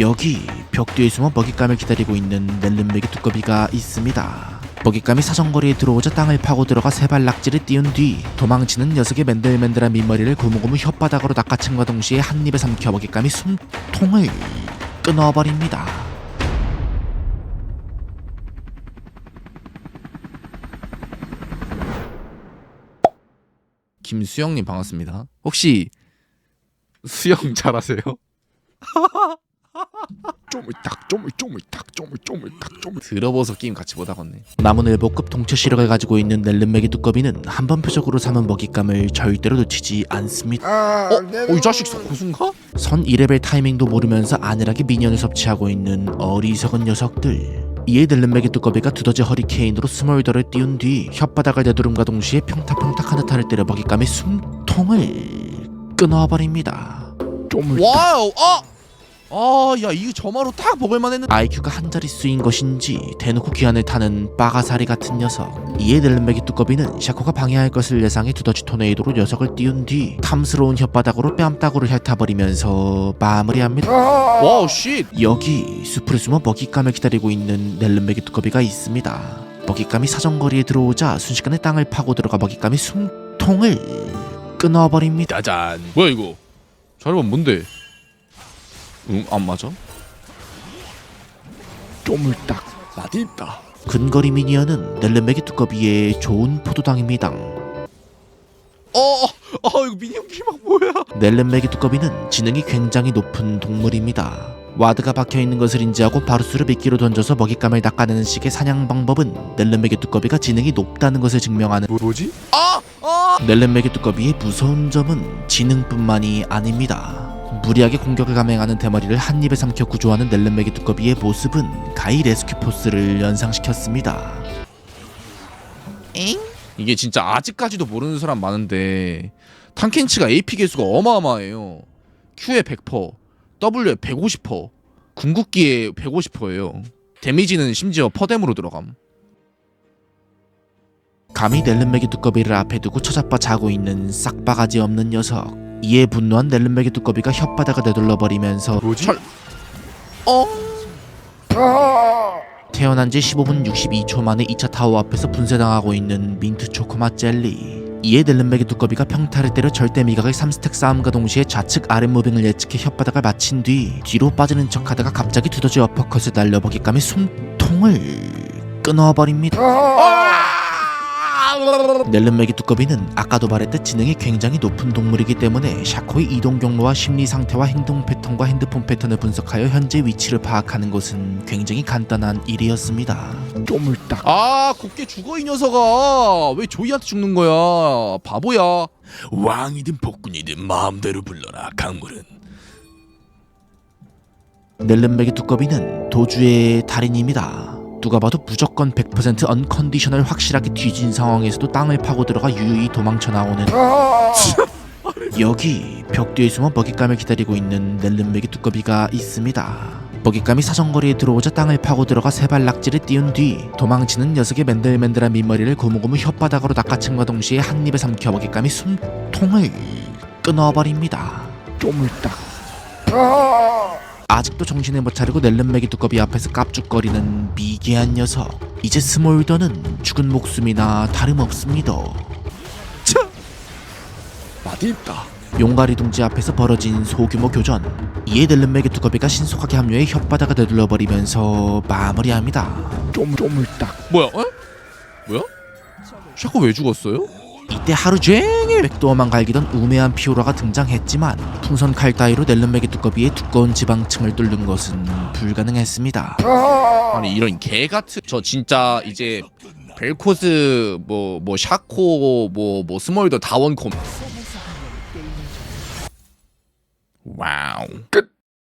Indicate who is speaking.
Speaker 1: 여기 벽 뒤에 숨어 먹잇감을 기다리고 있는 넬름메기 두꺼비가 있습니다. 먹잇감이 사정거리에 들어오자 땅을 파고 들어가 세발 낙지를 띄운 뒤 도망치는 녀석의 맨들맨들한 밑머리를 고무고무 혓바닥으로 낚아챈과 동시에 한 입에 삼켜 먹잇감이 숨통을 끊어버립니다. 김수영님 반갑습니다. 혹시 수영 잘하세요?
Speaker 2: 쪼물딱 쪼물쪼물딱 쪼물쪼물딱 쪼물
Speaker 1: 들어보서 게임 같이 못하겠네. 남은 일보급 동체 시력을 가지고 있는 넬름메기 두꺼비는 한번 표적으로 삼은 먹잇감을 절대로 놓치지 않습니다.
Speaker 2: 아,
Speaker 1: 어? 어, 이 자식 고수인가? 선 2레벨 타이밍도 모르면서 안일하게 미니언을 섭취하고 있는 어리석은 녀석들. 이에 넬름메기 두꺼비가 두더지 허리케인으로 스몰더를 띄운 뒤 혓바닥을 내두름과 동시에 평탁평탁 하는 탄을 때려 먹잇감의 숨통을 끊어버립니다.
Speaker 2: 쪼물딱
Speaker 1: 와우! 아! 아, 야, 이거 저마로 딱 먹을만 했는데. IQ가 한 자릿수인 것인지 대놓고 귀환을 타는 빠가사리 같은 녀석. 이에 넬름메기 두꺼비는 샤코가 방해할 것을 예상해 두더지 토네이도로 녀석을 띄운 뒤 탐스러운 혓바닥으로 뺨따구를 핥아버리면서 마무리합니다. 와우 쉿! 여기 숲을 숨어 먹잇감을 기다리고 있는 넬름메기 두꺼비가 있습니다. 먹잇감이 사정거리에 들어오자 순식간에 땅을 파고 들어가 먹잇감이 숨통을 끊어버립니다.
Speaker 2: 짜잔.
Speaker 1: 뭐야 이거? 자르반 뭔데? 응, 안 맞아?
Speaker 2: 쪼물딱 맛있다
Speaker 1: 근거리 미니언은 넬름메기 두꺼비의 좋은 포도당입니다.
Speaker 2: 어, 어 이거 미니언 기막 뭐야
Speaker 1: 넬름메기 두꺼비는 지능이 굉장히 높은 동물입니다. 와드가 박혀 있는 것을 인지하고 바루스를 미끼로 던져서 먹잇감을 낚아내는 식의 사냥 방법은 넬름메기 두꺼비가 지능이 높다는 것을 증명하는
Speaker 2: 뭐, 뭐지?
Speaker 1: 넬름메기 두꺼비의 무서운 점은 지능뿐만이 아닙니다. 무리하게 공격을 감행하는 대머리를 한 입에 삼켜 구조하는 넬름메기 두꺼비의 모습은 가이 레스큐 포스를 연상시켰습니다. 이게 진짜 아직까지도 모르는 사람 많은데 탕켄치가 AP 개수가 어마어마해요. Q에 100%, W에 150%, 궁극기에 150%예요. 데미지는 심지어 퍼뎀으로 들어감. 감히 넬름메기 두꺼비를 앞에 두고 쳐잡아 자고 있는 싹바가지 없는 녀석. 이에 분노한 넬름메기 두꺼비가 혓바닥을 내둘러 버리면서
Speaker 2: 뭐지?
Speaker 1: 철... 어? 태어난 지 15분 62초 만에 2차 타워 앞에서 분쇄당하고 있는 민트 초코맛 젤리. 이에 넬름메기 두꺼비가 평타를 때려 절대 미각의 3스택 싸움과 동시에 좌측 아랫 무빙을 예측해 혓바닥을 맞힌 뒤 뒤로 빠지는 척하다가 갑자기 두더지 어퍼컷을 날려 먹잇감의 숨통을 끊어버립니다. 넬름메기 두꺼비는 아까도 말했듯 지능이 굉장히 높은 동물이기 때문에 샤코의 이동 경로와 심리 상태와 행동 패턴과 핸드폰 패턴을 분석하여 현재 위치를 파악하는 것은 굉장히 간단한 일이었습니다.
Speaker 2: 쪼물딱
Speaker 1: 아, 곱게 죽어 이 녀석아. 왜 조이한테 죽는 거야? 바보야.
Speaker 2: 왕이든 복군이든 마음대로 불러라 강물은
Speaker 1: 넬름메기 두꺼비는 도주의 달인입니다. 누가 봐도 무조건 100% 언컨디셔널 확실하게 뒤진 상황에서도 땅을 파고 들어가 유유히 도망쳐 나오는 여기 벽 뒤에 숨어 먹잇감을 기다리고 있는 넬름메기 두꺼비가 있습니다. 먹잇감이 사정거리에 들어오자 땅을 파고 들어가 세발 낙지를 띄운 뒤 도망치는 녀석의 맨들맨들한 밑머리를 고무고무 혓바닥으로 낚아챈과 동시에 한 입에 삼켜 먹잇감이 숨통을 끊어버립니다.
Speaker 2: 쪼물딱
Speaker 1: 아직도 정신을 못 차리고 넬름메기 두꺼비 앞에서 깝죽거리는 미개한 녀석. 이제 스몰더는 죽은 목숨이나 다름없습니다.
Speaker 2: 맛있다
Speaker 1: 용가리 둥지 앞에서 벌어진 소규모 교전. 이에 넬름메기 두꺼비가 신속하게 합류해 혓바닥을 내둘러 버리면서 마무리합니다.
Speaker 2: 쪼물 쪼물딱
Speaker 1: 뭐야? 어? 뭐야? 샤코 왜 죽었어요? 이때 하루 종일 백도어만 갈기던 우매한 피오라가 등장했지만 풍선 칼 따위로 넬름메기 두꺼비의 두꺼운 지방층을 뚫는 것은 불가능했습니다. 아니 이런 개 같은 저 진짜 이제 벨코스 뭐 뭐 샤코 뭐 뭐 스몰더 다원콤. 와우.
Speaker 2: 끝